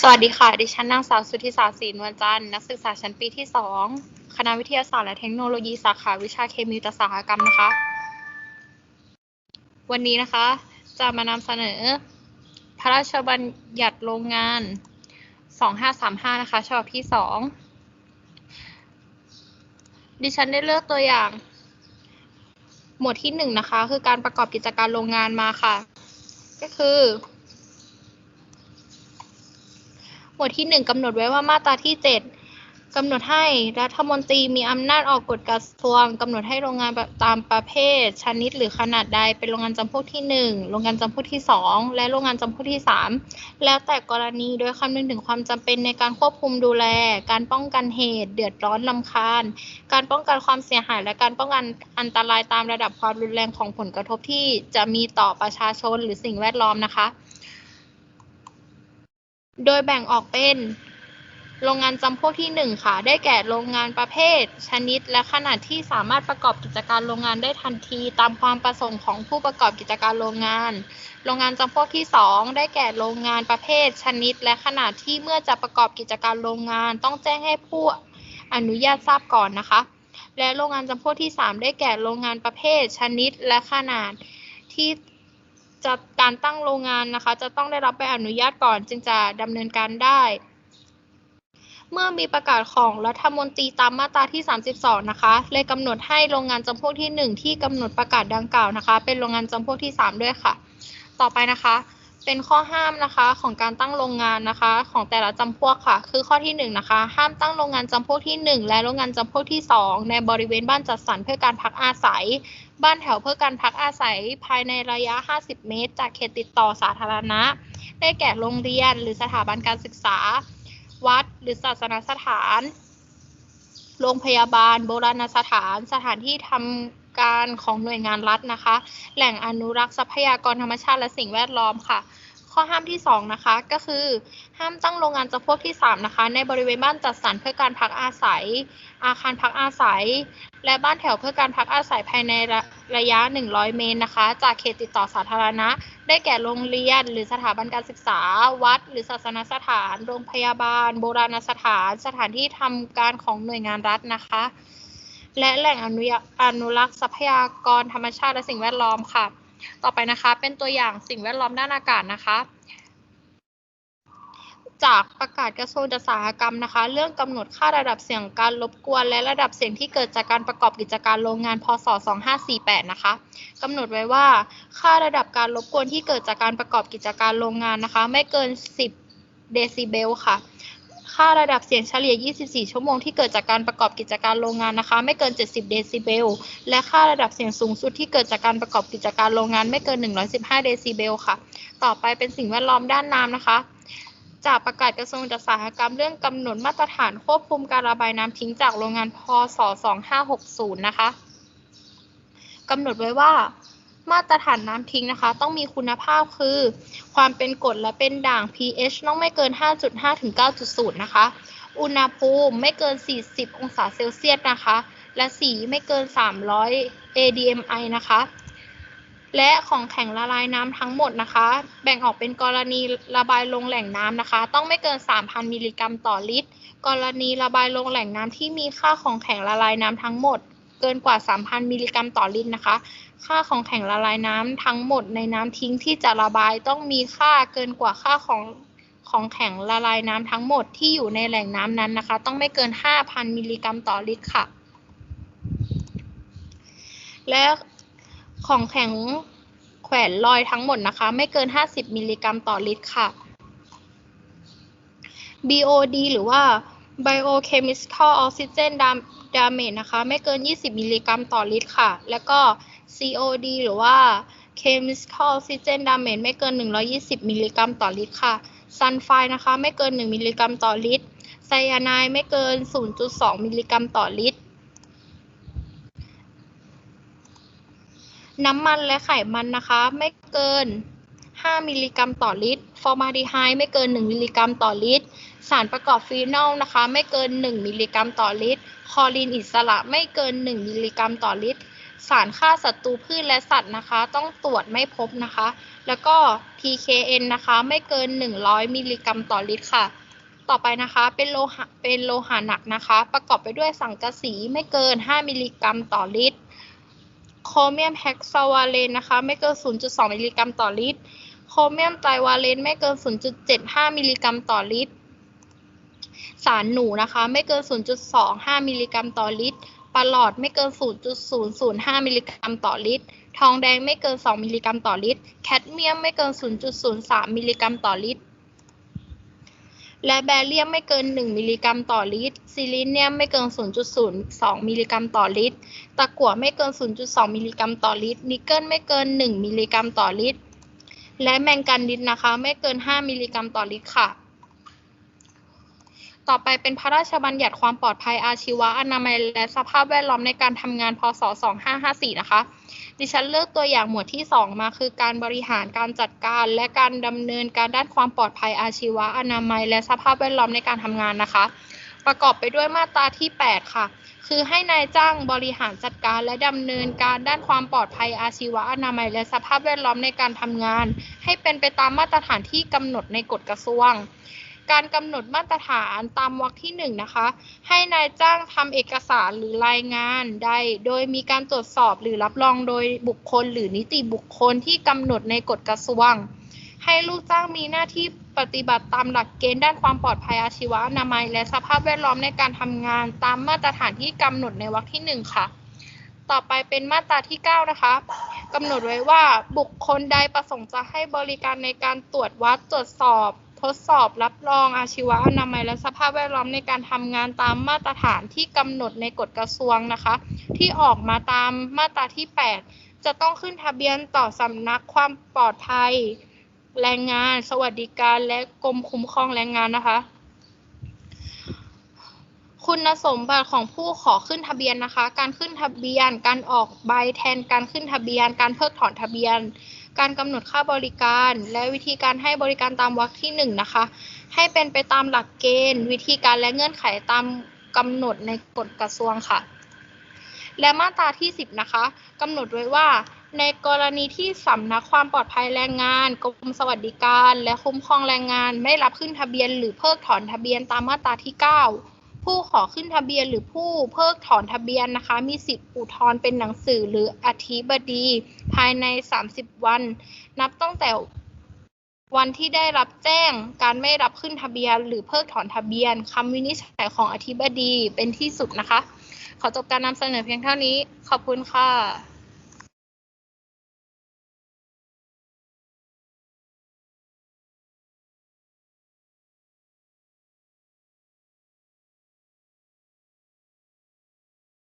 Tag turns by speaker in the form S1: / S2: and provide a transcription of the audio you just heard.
S1: สวัสดีค่ะ ดิฉันนางสาวสุธิสาศรีนวลจันทร์นักศึกษาชั้นปีที่ 2 คณะวิทยาศาสตร์และเทคโนโลยีสาขาวิชาเคมีอุตสาหกรรมนะคะ วันนี้นะคะ จะมานำเสนอ พระราชบัญญัติโรงงาน 2535 นะคะ ฉบับที่ 2 ดิฉันได้เลือกตัวอย่าง หมวดที่ 1 นะคะ คือการประกอบกิจการโรงงานมาค่ะ ก็คือ หมวดที่1กำหนดไว้ว่ามาตราที่ 7กำหนดให้รัฐมนตรีมีอำนาจออกกฎกระทรวงกำหนดให้โรงงานตามประเภท ชนิดหรือขนาดใดเป็นโรงงานจำพวกที่ 1 โรงงานจำพวกที่ 2 และโรงงานจำพวกที่ 3 แล้วแต่กรณีโดยคำนึงถึงความจำเป็นในการควบคุมดูแล การป้องกันเหตุ เดือดร้อนลำคาญ การป้องกันความเสียหาย และการป้องกันอันตรายตามระดับความรุนแรงของผลกระทบที่จะมีต่อประชาชนหรือสิ่งแวดล้อมนะคะ โดยแบ่งออกเป็น โรงงานจำพวกที่ 1 ค่ะ ได้แก่โรงงานประเภท ชนิด และขนาดที่สามารถประกอบกิจการโรงงานได้ทันที ตามความประสงค์ของผู้ประกอบกิจการโรงงาน โรงงานจำพวกที่ 2 ได้แก่โรงงานประเภท ชนิด และขนาดที่เมื่อจะประกอบกิจการโรงงาน ต้องแจ้งให้ผู้อนุญาตทราบก่อนนะคะ และโรงงานจำพวกที่ 3 ได้แก่โรงงานประเภท ชนิด และขนาดที่ จะการตั้งโรงงานนะคะ จะต้องได้รับใบอนุญาตก่อนจึงจะดำเนินการได้ เมื่อมีประกาศของรัฐมนตรีตามมาตราที่ 32 นะคะ เลยกำหนดให้โรงงานจำพวกที่ 1 ที่กำหนดประกาศดังกล่าวนะคะ เป็นโรงงานจำพวกที่ 3 ด้วยค่ะ ต่อไปนะคะ เป็นข้อห้ามนะคะของการตั้งโรงงานนะคะ ของแต่ละจำพวกค่ะ คือข้อที่1นะคะห้ามตั้งโรงงานจำพวกที่ 1 และโรงงานจำพวกที่ 2 ในบริเวณบ้านจัดสรรเพื่อการพักอาศัย บ้านแถวเพื่อการพักอาศัยภายในระยะ 50 เมตร จากเขตติดต่อสาธารณะ ได้แก่โรงเรียนหรือสถาบันการศึกษา วัด หรือศาสนสถาน โรงพยาบาล โบราณสถาน สถานที่ทำ การของหน่วยงานรัฐนะคะ แหล่งอนุรักษ์ทรัพยากรธรรมชาติและสิ่งแวดล้อมค่ะ ข้อห้ามที่ 2 นะคะ ก็คือห้ามตั้งโรงงานจำพวกที่ 3 นะคะ ในบริเวณบ้านจัดสรรเพื่อการพักอาศัย อาคารพักอาศัย และบ้านแถวเพื่อการพักอาศัยภายในระระยะ 100 เมตรนะคะ จากเขตติดต่อสาธารณะ ได้แก่โรงเรียน หรือสถาบันการศึกษา วัด หรือศาสนสถาน โรงพยาบาล โบราณสถาน สถานที่ทำการของหน่วยงานรัฐนะคะ และแหล่งอนุอนุรักษ์ทรัพยากรธรรมชาติและสิ่งแวดล้อมค่ะ ต่อไปนะคะ เป็นตัวอย่างสิ่งแวดล้อมด้านอากาศนะคะ จากประกาศกระทรวงอุตสาหกรรมนะคะ เรื่องกำหนดค่าระดับเสียงการรบกวน และระดับเสียงที่เกิดจากการประกอบกิจการโรงงาน พศ 2548 นะคะกำหนดไว้ว่า ค่าระดับการรบกวนที่เกิดจากการประกอบกิจการโรงงานนะคะ ไม่เกิน 10 เดซิเบลค่ะ ค่าระดับเสียงเฉลี่ย 24 ชั่วโมงที่เกิดจากการประกอบกิจการโรงงานนะคะ ไม่เกิน 70 เดซิเบล และค่าระดับเสียงสูงสุดที่เกิดจากการประกอบกิจการโรงงานไม่เกิน 115 เดซิเบลค่ะ ต่อไปเป็นสิ่งแวดล้อมด้านน้ำนะคะจากประกาศกระทรวงอุตสาหกรรมเรื่องกำหนดมาตรฐานควบคุมการระบายน้ำทิ้งจากโรงงานพศ 2560 นะคะกำหนดไว้ว่า มาตรฐานน้ำทิ้งนะคะ ต้องมีคุณภาพคือ ความเป็นกรดและเป็นด่าง pH ต้องไม่เกิน 5.5 ถึง 9.0 นะคะ อุณหภูมิไม่เกิน 40 องศาเซลเซียสนะคะ และสีไม่เกิน 300 ADMI นะคะ และของแข็งละลายน้ำทั้งหมดนะคะ แบ่งออกเป็นกรณีระบายลงแหล่งน้ำนะคะ ต้องไม่เกิน 3,000 มิลลิกรัมต่อลิตร กรณีระบายลงแหล่งน้ำที่มีค่าของแข็งละลายน้ำทั้งหมด เกินกว่า 3,000 มิลลิกรัมต่อลิตรนะคะ ค่าของแข็งละลายน้ำทั้งหมดในน้ำทิ้งที่จะระบายต้องมีค่าเกินกว่าค่าของของแข็งละลายน้ำทั้งหมดที่อยู่ในแหล่งน้ำนั้นนะคะ ต้องไม่เกิน 5,000 มิลลิกรัมต่อลิตรค่ะ และของแข็งแขวนลอยทั้งหมดนะคะ ไม่เกิน 50 มิลลิกรัมต่อลิตรค่ะ BOD หรือว่า biochemical oxygen damage นะคะ ไม่เกิน 20 มิลลิกรัมต่อลิตรค่ะ แล้วก็ COD หรือว่า chemical oxygen damage ไม่เกิน 120 มิลลิกรัมต่อลิตรค่ะ ซันไฟนะคะ ไม่เกิน 1 มิลลิกรัมต่อลิตรไซยาไนด์ไม่เกิน 0.2 มิลลิกรัมต่อลิตร น้ำมันและไขมันนะคะ ไม่เกิน 5 มิลลิกรัมต่อลิตร ฟอร์มาดีไฮด์ไม่เกิน 1 มิลลิกรัมต่อลิตร สารประกอบฟีนอลนะคะ ไม่เกิน 1 มิลลิกรัมต่อลิตร คอลีนอิสระไม่เกิน 1 มิลลิกรัมต่อลิตร สารฆ่าศัตรูพืชและสัตว์นะคะ ต้องตรวจไม่พบนะคะ แล้วก็ PKN นะคะไม่เกิน 100 มิลลิกรัมต่อลิตรค่ะ ต่อไปนะคะเป็นโลหะเป็นโลหะหนักนะคะ ประกอบไปด้วยสังกะสีไม่เกิน 5 มิลลิกรัมต่อลิตรโครเมียมแฮกซาวาเลนนะคะ ไม่เกิน 0.2 มิลลิกรัมต่อลิตร เมียมไตรวาเลนไม่เกิน 0.75 มิลลิกรัมต่อลิตร สารหนูนะคะไม่เกิน 0.25 มิลลิกรัมต่อลิตรปลาหลอดไม่เกิน 0.005 มิลลิกรัมต่อลิตร ทองแดงไม่เกิน 2 มิลลิกรัมต่อลิตร แคดเมียมไม่เกิน 0.03 มิลลิกรัมต่อลิตร และแบเรียมไม่เกิน 1 มิลลิกรัมต่อลิตร ซิลิเนียมไม่เกิน 0.02 มิลลิกรัมต่อลิตร ตะกั่วไม่เกิน 0.2 มิลลิกรัมต่อลิตร นิกเกิลไม่เกิน 1 มิลลิกรัมต่อลิตร และแมงกันดิสนะคะ ไม่เกิน 5 มิลลิกรัมต่อลิตรค่ะ ต่อไปเป็นพระราชบัญญัติความปลอดภัยอาชีวะอนามัยและสภาพแวดล้อมในการทำงานพศ 2554 นะคะ ดิฉันเลือกตัวอย่างหมวดที่ 2 มาคือการบริหารการจัดการ และการดำเนินการด้านความปลอดภัยอาชีวะอนามัย และสภาพแวดล้อมในการทำงานนะคะ ประกอบไปด้วยมาตราที่ 8 ค่ะ คือให้นายจ้างบริหารจัดการและดำเนินการด้านความปลอดภัยอาชีวะอนามัยและสภาพแวดล้อมในการทำงาน ให้เป็นไปตามมาตรฐานที่กำหนดในกฎกระทรวง การกำหนดมาตรฐานตามวรรคที่ 1 นะคะ ให้นายจ้างทำเอกสารหรือรายงานใดโดยมีการตรวจสอบหรือรับรองโดยบุคคล หรือนิติบุคคลที่กำหนดในกฎกระทรวง ให้ลูกจ้างมีหน้าที่ปฏิบัติตามหลักเกณฑ์ด้านความปลอดภัยอาชีวะนามัย และสภาพแวดล้อมในการทำงานตามมาตรฐานที่กำหนดในวรรคที่ 1 ค่ะ ต่อไปเป็นมาตราที่ 9 นะคะกำหนดไว้ว่าบุคคลใดประสงค์จะให้บริการในการตรวจวัดตรวจสอบ ทดสอบ รับรองอาชีวะอนามัย และสภาพแวดล้อมในการทำงานตามมาตรฐานที่กำหนดในกฎกระทรวงนะคะ ที่ออกมาตามมาตราที่ 8 จะต้องขึ้นทะเบียนต่อสำนักความปลอดภัย แรงงาน สวัสดิการและกรมคุ้มครองแรงงานนะคะ คุณสมบัติของผู้ขอขึ้นทะเบียนนะคะ การขึ้นทะเบียน การออกใบแทนการขึ้นทะเบียน การเพิกถอนทะเบียน การกำหนดค่าบริการ และวิธีการให้บริการตามวรรคที่หนึ่งนะคะ ให้เป็นไปตามหลักเกณฑ์ วิธีการและเงื่อนไขตามกำหนดในกฎกระทรวงค่ะ และมาตราที่ 10 นะคะกำหนดไว้ว่า ในกรณีที่สำนักความปลอดภัยแรงงานกรมสวัสดิการ และคุ้มครองแรงงาน ไม่รับขึ้นทะเบียนหรือเพิกถอนทะเบียนตามมาตราที่ 9 ผู้ขอขึ้นทะเบียนหรือผู้เพิกถอนทะเบียนนะคะ มีสิทธิ์อุทธรณ์เป็นหนังสือหรืออธิบดี ภายใน 30 วัน นับตั้งแต่วันที่ได้รับแจ้งการไม่รับขึ้นทะเบียน หรือเพิกถอนทะเบียนคำวินิจฉัยของอธิบดีเป็นที่สุดนะคะ ขอจบการนำเสนอเพียงเท่านี้ ขอบคุณค่ะ